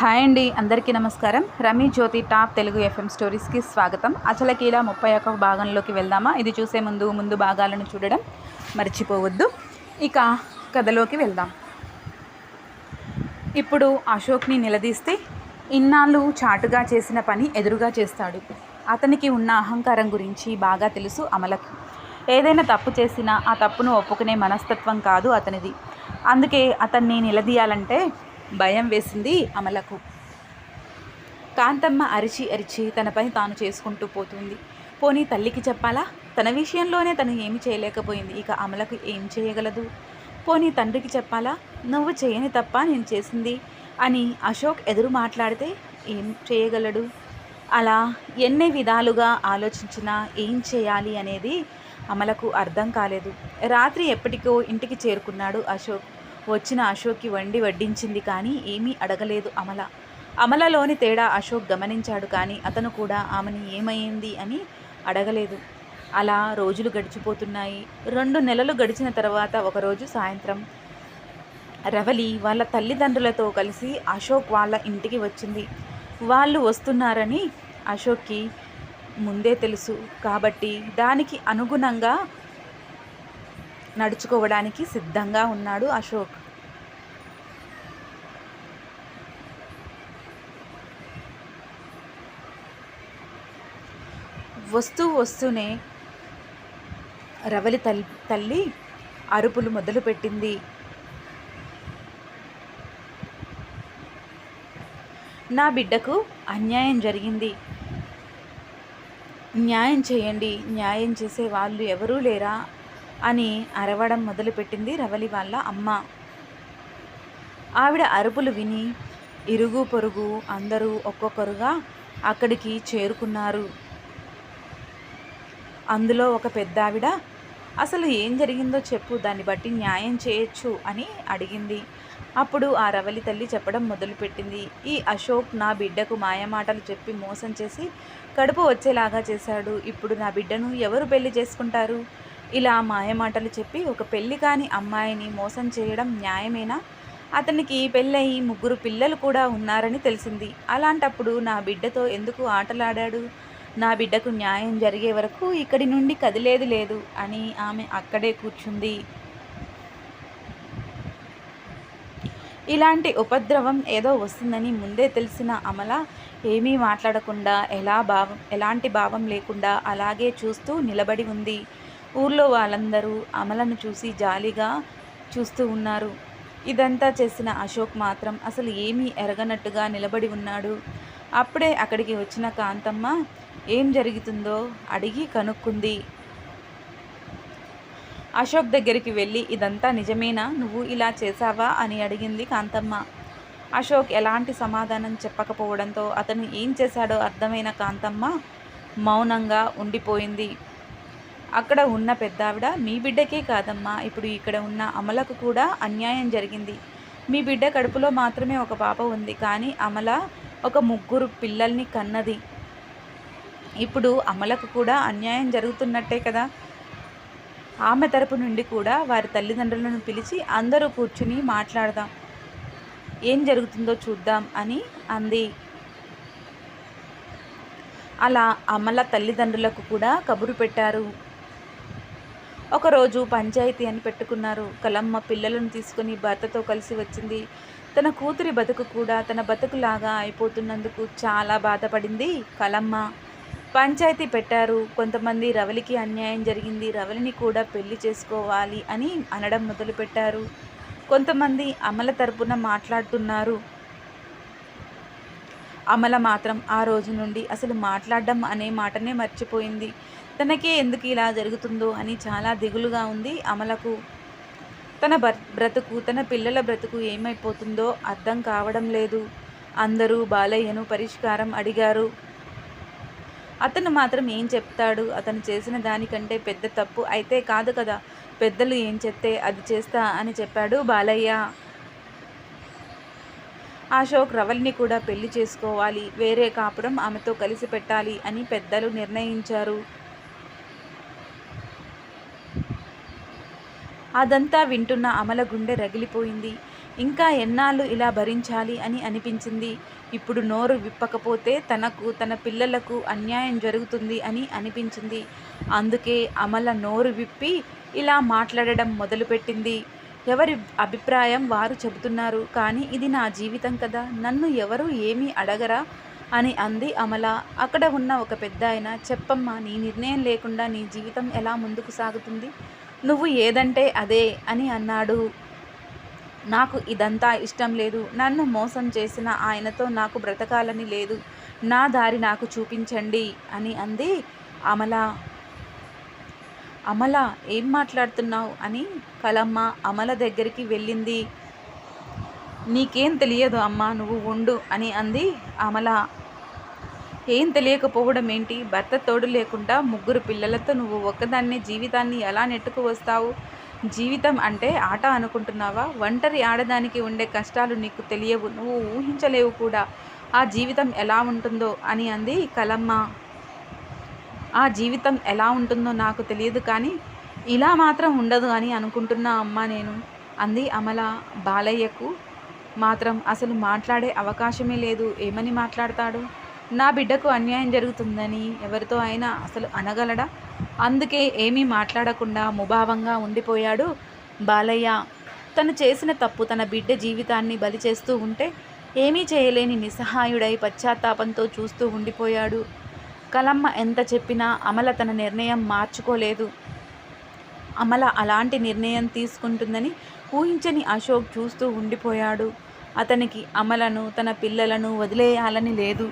Hi అండి అందరికీ నమస్కారం. రమీ జ్యోతి టాప్ తెలుగు ఎఫ్ఎం స్టోరీస్కి స్వాగతం. అచలకీల ముప్పై ఒక్క భాగంలోకి వెళ్దామా? ఇది చూసే ముందు ముందు భాగాలను చూడడం మర్చిపోవద్దు. ఇక కథలోకి వెళ్దాం. ఇప్పుడు అశోక్ని నిలదీస్తే ఇన్నాళ్ళు చాటుగా చేసిన పని ఎదురుగా చేస్తాడు. అతనికి ఉన్న అహంకారం గురించి బాగా తెలుసు అమలకి. ఏదైనా తప్పు చేసినా ఆ తప్పును ఒప్పుకునే మనస్తత్వం కాదు అతనిది. అందుకే అతన్ని నిలదీయాలంటే భయం వేసింది అమలకు. కాంతమ్మ అరిచి అరిచి తన పని తాను చేసుకుంటూ పోతుంది. పోనీ తల్లికి చెప్పాలా? తన విషయంలోనే తను ఏమి చేయలేకపోయింది. ఇక అమలకు ఏం చేయగలదు? పోనీ తండ్రికి చెప్పాలా? నువ్వు చేయని తప్ప నేను చేసింది అని అశోక్ ఎదురు మాట్లాడితే ఏం చేయగలడు? అలా ఎన్ని విధాలుగా ఆలోచించినా ఏం చేయాలి అనేది అమలకు అర్థం కాలేదు. రాత్రి ఎప్పటికో ఇంటికి చేరుకున్నాడు అశోక్. వచ్చిన అశోక్కి వండి వడ్డించింది కానీ ఏమీ అడగలేదు అమల. అమలలోని తేడా అశోక్ గమనించాడు కానీ అతను కూడా ఆమెని ఏమైంది అని అడగలేదు. అలా రోజులు గడిచిపోతున్నాయి. రెండు నెలలు గడిచిన తర్వాత ఒకరోజు సాయంత్రం రవలి వాళ్ళ తల్లిదండ్రులతో కలిసి అశోక్ వాళ్ళ ఇంటికి వచ్చింది. వాళ్ళు వస్తున్నారని అశోక్కి ముందే తెలుసు. కాబట్టి దానికి అనుగుణంగా నడుచుకోవడానికి సిద్ధంగా ఉన్నాడు అశోక్. వస్తూ వస్తూనే రవలి తల్లి తల్లి అరుపులు మొదలుపెట్టింది. నా బిడ్డకు అన్యాయం జరిగింది. న్యాయం చేయండి. న్యాయం చేసే వాళ్ళు ఎవరూ లేరా? అని అరవడం మొదలుపెట్టింది రవలి వాళ్ళ అమ్మ. ఆవిడ అరుపులు విని ఇరుగు పొరుగు అందరూ ఒక్కొక్కరుగా అక్కడికి చేరుకున్నారు. అందులో ఒక పెద్ద ఆవిడ అసలు ఏం జరిగిందో చెప్పు దాన్ని బట్టి న్యాయం చేయొచ్చు అని అడిగింది. అప్పుడు ఆ రవలి తల్లి చెప్పడం మొదలుపెట్టింది. ఈ అశోక్ నా బిడ్డకు మాయమాటలు చెప్పి మోసం చేసి కడుపు వచ్చేలాగా చేశాడు. ఇప్పుడు నా బిడ్డను ఎవరు పెళ్ళి చేసుకుంటారు? ఇలా మాయమాటలు చెప్పి ఒక పెళ్ళి కాని అమ్మాయిని మోసం చేయడం న్యాయమేనా? అతనికి పెళ్ళయి ముగ్గురు పిల్లలు కూడా ఉన్నారని తెలిసింది. అలాంటప్పుడు నా బిడ్డతో ఎందుకు ఆటలాడాడు? నా బిడ్డకు న్యాయం జరిగే వరకు ఇక్కడి నుండి కదిలేది లేదు అని ఆమె అక్కడే కూర్చుంది. ఇలాంటి ఉపద్రవం ఏదో వస్తుందని ముందే తెలిసిన అమల ఏమీ మాట్లాడకుండా ఎలా భావం ఎలాంటి భావం లేకుండా అలాగే చూస్తూ నిలబడి ఉంది. ఊర్లో వాళ్ళందరూ అమలను చూసి జాలిగా చూస్తూ ఉన్నారు. ఇదంతా చేసిన అశోక్ మాత్రం అసలు ఏమీ ఎరగనట్టుగా నిలబడి ఉన్నాడు. అప్పుడే అక్కడికి వచ్చిన కాంతమ్మ ఏం జరుగుతుందో? అడిగి కనుక్కుంది. అశోక్ దగ్గరికి వెళ్ళి ఇదంతా నిజమేనా? నువ్వు ఇలా చేశావా? అని అడిగింది కాంతమ్మ. అశోక్ ఎలాంటి సమాధానం చెప్పకపోవడంతో అతను ఏం చేశాడో అర్థమైన కాంతమ్మ మౌనంగా ఉండిపోయింది. అక్కడ ఉన్న పెద్దావిడ మీ బిడ్డకే కాదమ్మా. ఇప్పుడు ఇక్కడ ఉన్న అమలకు కూడా అన్యాయం జరిగింది. మీ బిడ్డ కడుపులో మాత్రమే ఒక పాప ఉంది. కానీ అమల ఒక ముగ్గురు పిల్లల్ని కన్నది. ఇప్పుడు అమలకు కూడా అన్యాయం జరుగుతున్నట్టే కదా? ఆమె తరపు నుండి కూడా వారి తల్లిదండ్రులను పిలిచి అందరూ కూర్చుని మాట్లాడదాం. ఏం జరుగుతుందో చూద్దాం అని అంది. అలా అమల తల్లిదండ్రులకు కూడా కబురు పెట్టారు. ఒకరోజు పంచాయతీ అని పెట్టుకున్నారు. కలమ్మ పిల్లలను తీసుకుని భర్తతో కలిసి వచ్చింది. తన కూతురి బతుకు కూడా తన బతుకులాగా అయిపోతున్నందుకు చాలా బాధపడింది కలమ్మ. పంచాయతీ పెట్టారు. కొంతమంది రవలికి అన్యాయం జరిగింది. రవలిని కూడా పెళ్ళి చేసుకోవాలి అని అనడం మొదలుపెట్టారు. కొంతమంది అమల తరపున మాట్లాడుతున్నారు. అమల మాత్రం ఆ రోజు నుండి అసలు మాట్లాడడం అనే మాటనే మర్చిపోయింది. తనకే ఎందుకు ఇలా జరుగుతుందో అని చాలా దిగులుగా ఉంది. అమలకు తన బ్రతుకు తన పిల్లల బ్రతుకు ఏమైపోతుందో అర్థం కావడం లేదు. అందరూ బాలయ్యను పరిష్కారం అడిగారు. అతను మాత్రం ఏం చెప్తాడు? అతను చేసిన దానికంటే పెద్ద తప్పు అయితే కాదు కదా. పెద్దలు ఏం చెప్తే అది చేస్తా అని చెప్పాడు బాలయ్య. అశోక్ రవల్ని కూడా పెళ్ళి చేసుకోవాలి. వేరే కాపురం ఆమెతో కలిసి పెట్టాలి అని పెద్దలు నిర్ణయించారు. అదంతా వింటున్న అమల గుండె రగిలిపోయింది. ఇంకా ఎన్నాళ్ళు ఇలా భరించాలి అని అనిపించింది. ఇప్పుడు నోరు విప్పకపోతే తనకు తన పిల్లలకు అన్యాయం జరుగుతుంది అని అనిపించింది. అందుకే అమల నోరు విప్పి ఇలా మాట్లాడడం మొదలుపెట్టింది. ఎవరి అభిప్రాయం వారు చెబుతున్నారు కానీ ఇది నా జీవితం కదా నన్ను ఎవరు ఏమీ అడగరా అని అంది అమల. అక్కడ ఉన్న ఒక పెద్ద ఆయన చెప్పమ్మా నీ నిర్ణయం లేకుండా నీ జీవితం ఎలా ముందుకు సాగుతుంది? నువ్వు ఏదంటే అదే అని అన్నాడు. నాకు ఇదంతా ఇష్టం లేదు. నన్ను మోసం చేసిన ఆయనతో నాకు బ్రతకాలని లేదు. నా దారి నాకు చూపించండి అని అంది అమల. అమల ఏం మాట్లాడుతున్నావు అని కలమ్మ అమల దగ్గరికి వెళ్ళింది. నీకేం తెలియదు అమ్మా నువ్వు ఉండు అని అంది అమల. ఏం తెలియకపోవడం ఏంటి? భర్త తోడు లేకుండా ముగ్గురు పిల్లలతో నువ్వు ఒక్కదాన్నే జీవితాన్ని ఎలా నెట్టుకు వస్తావు? జీవితం అంటే ఆట అనుకుంటున్నావా? ఒంటరి ఆడదానికి ఉండే కష్టాలు నీకు తెలియవు నువ్వు ఊహించలేవు కూడా. ఆ జీవితం ఎలా ఉంటుందో అని అంది కలమ్మ ఆ జీవితం ఎలా ఉంటుందో నాకు తెలియదు కానీ ఇలా మాత్రం ఉండదు అని అనుకుంటున్నా అమ్మ నేను అంది అమల. బాలయ్యకు మాత్రం అసలు మాట్లాడే అవకాశమే లేదు ఏమని మాట్లాడతాడు? నా బిడ్డకు అన్యాయం జరుగుతుందని ఎవరితో అయినా అసలు అనగలడా? అందుకే ఏమీ మాట్లాడకుండా ముభావంగా ఉండిపోయాడు బాలయ్య. తను చేసిన తప్పు తన బిడ్డ జీవితాన్ని బలి చేస్తూ ఉంటే ఏమీ చేయలేని నిస్సహాయుడై పశ్చాత్తాపంతో చూస్తూ ఉండిపోయాడు. కలమ్మ ఎంత చెప్పినా అమల తన నిర్ణయం మార్చుకోలేదు. అమల అలాంటి నిర్ణయం తీసుకుంటుందని ఊహించని అశోక్ చూస్తూ ఉండిపోయాడు. అతనికి అమలను తన పిల్లలను వదిలేయాలని లేదు.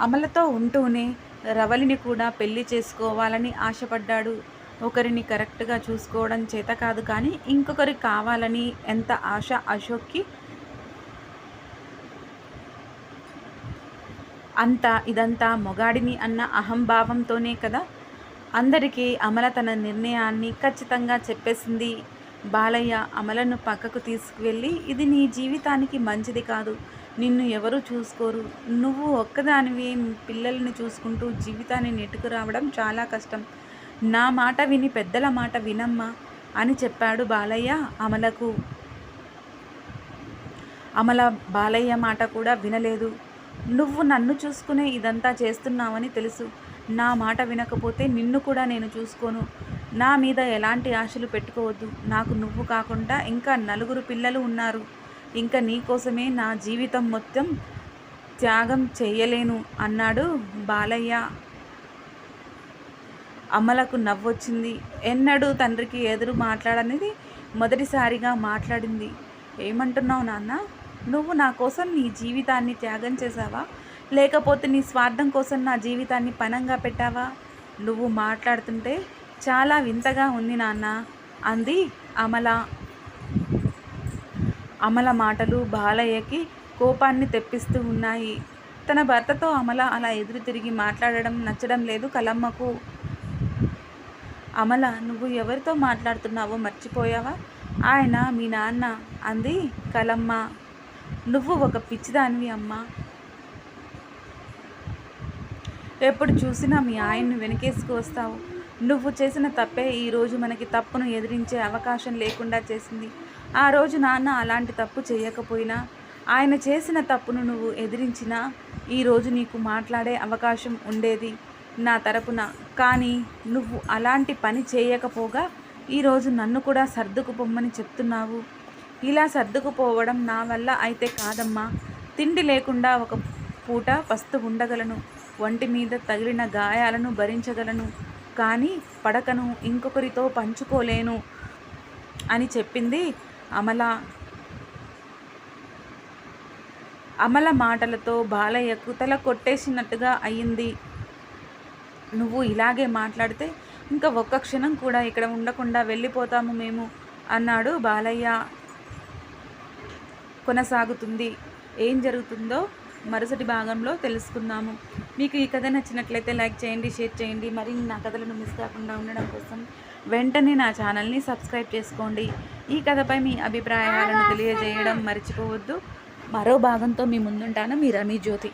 అమలతో ఉంటూనే రవలిని కూడా పెళ్ళి చేసుకోవాలని ఆశపడ్డాడు. ఒకరిని కరెక్ట్గా చూసుకోవడం చేత కాదు కానీ ఇంకొకరి కావాలని ఎంత ఆశ అశోక్కి? అంత ఇదంతా మొగాడిని అన్న అహంభావంతోనే కదా? అందరికీ అమల తన నిర్ణయాన్ని ఖచ్చితంగా చెప్పేసింది. బాలయ్య అమలను పక్కకు తీసుకువెళ్ళి ఇది నీ జీవితానికి మంచిది కాదు. నిన్ను ఎవరు చూసుకోరు. నువ్వు ఒక్కదానివి పిల్లల్ని చూసుకుంటూ జీవితాన్ని నెట్టుకు రావడం చాలా కష్టం. నా మాట విని పెద్దల మాట వినమ్మా అని చెప్పాడు బాలయ్య అమలకు. అమల బాలయ్య మాట కూడా వినలేదు. నువ్వు నన్ను చూసుకునే ఇదంతా చేస్తున్నావని తెలుసు. నా మాట వినకపోతే నిన్ను కూడా నేను చూసుకోను. నా మీద ఎలాంటి ఆశలు పెట్టుకోవద్దు. నాకు నువ్వు కాకుండా ఇంకా నలుగురు పిల్లలు ఉన్నారు. ఇంకా నీకోసమే నా జీవితం మొత్తం త్యాగం చేయలేను అన్నాడు బాలయ్య. అమ్మలకు నవ్వొచ్చింది. ఎన్నడూ తండ్రికి ఎదురు మాట్లాడనేది మొదటిసారిగా మాట్లాడింది. ఏమంటున్నావు నాన్న? నువ్వు నా కోసం నీ జీవితాన్ని త్యాగం చేసావా లేకపోతే నీ స్వార్థం కోసం నా జీవితాన్ని పనంగా పెట్టావా? నువ్వు మాట్లాడుతుంటే చాలా వింతగా ఉంది నాన్న అంది అమల. అమల మాటలు బాలయ్యకి కోపాన్ని తెప్పిస్తూ ఉన్నాయి. తన భర్తతో అమల అలా ఎదురు తిరిగి మాట్లాడడం నచ్చడం లేదు కలమ్మకు. అమల నువ్వు ఎవరితో మాట్లాడుతున్నావో మర్చిపోయావా? ఆయన మీ నాన్న అంది కలమ్మ. నువ్వు ఒక పిచ్చిదానివి అమ్మ. ఎప్పుడు చూసినా మీ ఆయన్ను వెనకేసుకు వస్తావు. నువ్వు చేసిన తప్పే ఈరోజు మనకి తప్పును ఎదిరించే అవకాశం లేకుండా చేసింది. ఆ రోజు నాన్న అలాంటి తప్పు చేయకపోయినా ఆయన చేసిన తప్పును నువ్వు ఎదిరించినా ఈరోజు నీకు మాట్లాడే అవకాశం ఉండేది నా తరపున. కానీ నువ్వు అలాంటి పని చేయకపోగా ఈరోజు నన్ను కూడా సర్దుకుపోమ్మని చెప్తున్నావు. ఇలా సర్దుకుపోవడం నా వల్ల అయితే కాదమ్మా. తిండి లేకుండా ఒక పూట పస్తు ఉండగలను. ఒంటి మీద తగిలిన గాయాలను భరించగలను. కానీ పడకను ఇంకొకరితో పంచుకోలేను అని చెప్పింది అమల. అమల మాటలతో బాలయ్యకు తల కొట్టేసినట్టుగా అయ్యింది నువ్వు ఇలాగే మాట్లాడితే ఇంకా ఒక్క క్షణం కూడా ఇక్కడ ఉండకుండా వెళ్ళిపోతాము మేము అన్నాడు బాలయ్య. కొనసాగుతుంది. ఏం జరుగుతుందో మరుసటి భాగంలో తెలుసుకుందాము. మీకు ఈ కథ నచ్చినట్లయితే లైక్ చేయండి షేర్ చేయండి. మరి నా కథలను మిస్ కాకుండా ఉండడం కోసం వెంటనే నా ఛానల్ని సబ్స్క్రైబ్ చేసుకోండి. ఈ కథపై మీ అభిప్రాయాలను తెలియజేయడం మర్చిపోవద్దు. మరో భాగంతో మీ ముందుంటాను. మీ రమీ జ్యోతి.